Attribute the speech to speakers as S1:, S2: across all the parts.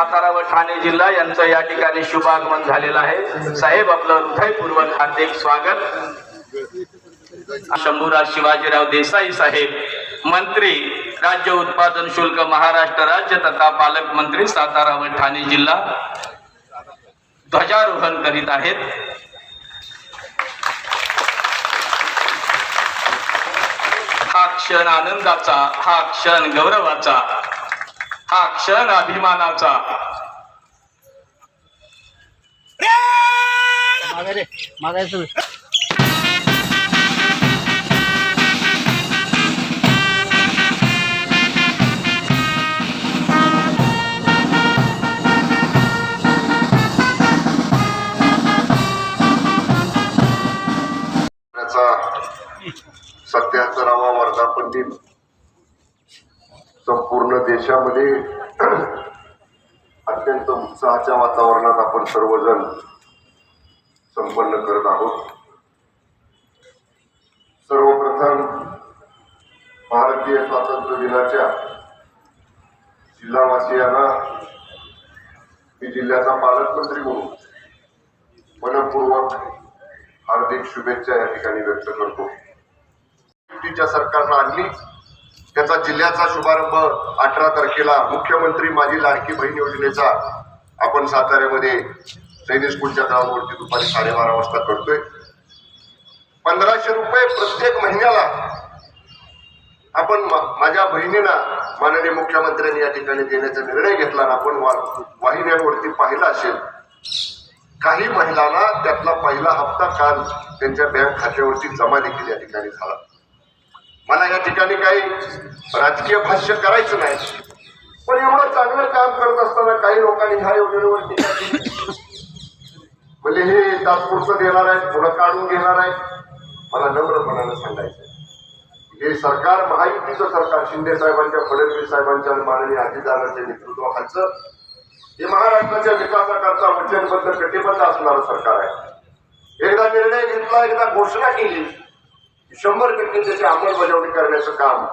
S1: सातारा व ठाणे जिल्हा यांचं या ठिकाणी शुभागमन झालेलं आहे. साहेब आपलं हृदयपूर्वक हार्दिक स्वागत. शंभूराज शिवाजीराव देसाई साहेब मंत्री राज्य उत्पादन शुल्क महाराष्ट्र राज्य तथा पालकमंत्री सातारा व ठाणे जिल्हा ध्वजारोहण करीत आहेत. हा क्षण आनंदाचा हा क्षण गौरवाचा. हा क्षण अभिमानाचा.
S2: मागे मागायचं
S3: त्याचा सत्याहत्तरावा वर्धापन दिन. संपूर्ण देशामध्ये अत्यंत उत्साहाच्या वातावरणात आपण सर्वजण संपन्न करत आहोत. सर्वप्रथम भारतीय स्वातंत्र्य दिनाच्या जिल्हावासियांना मी जिल्ह्याचा पालकमंत्री म्हणून मनपूर्वक हार्दिक शुभेच्छा या ठिकाणी व्यक्त करतो. युतीच्या सरकारनं आणली. त्याचा जिल्ह्याचा शुभारंभ अठरा तारखेला मुख्यमंत्री माझी लाडकी बहीण योजनेचा आपण साताऱ्यामध्ये सैनिक स्कूलच्या ग्राउंडवरती दुपारी साडेबारा वाजता करतोय. पंधराशे रुपये प्रत्येक महिन्याला आपण माझ्या बहिणीला माननीय मुख्यमंत्र्यांनी या ठिकाणी देण्याचा निर्णय घेतला आपण वा- वाहिन्यांवरती पाहिला असेल काही महिलांना त्यातला पहिला हप्ता काल त्यांच्या बँक खात्यावरती जमा देखील या ठिकाणी झाला. मला या ठिकाणी काही राजकीय भाष्य करायचं नाही. पण एवढं चांगलं काम करत असताना काही लोकांनी ह्या योजनेवर टीका केली म्हणजे हे तात्पुरतं देणार आहे पुढं काढून घेणार आहे मला नम्रपणानं सांगायचं हे सरकार महायुतीचं सरकार शिंदे साहेबांच्या फडणवीस साहेबांच्या आणि माननीय अधिदारांच्या नेतृत्वाखालचं हे महाराष्ट्राच्या विकासाकरता वचनबद्ध कटिबद्ध असणारं सरकार आहे. एकदा निर्णय घेतला एकदा घोषणा केली शंभर टक्के त्याची अंमलबजावणी करण्याचं काम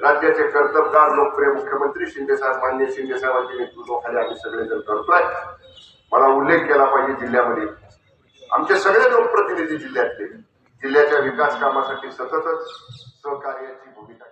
S3: राज्याचे कर्तबगार लोकप्रिय मुख्यमंत्री शिंदे साहेब मान्य शिंदे साहेबांच्या नेतृत्वाखाली आम्ही सगळेजण करतोय. मला उल्लेख केला पाहिजे जिल्ह्यामध्ये. आमचे सगळे लोकप्रतिनिधी जिल्ह्यातले. जिल्ह्याच्या विकास कामासाठी सततच सहकार्याची भूमिका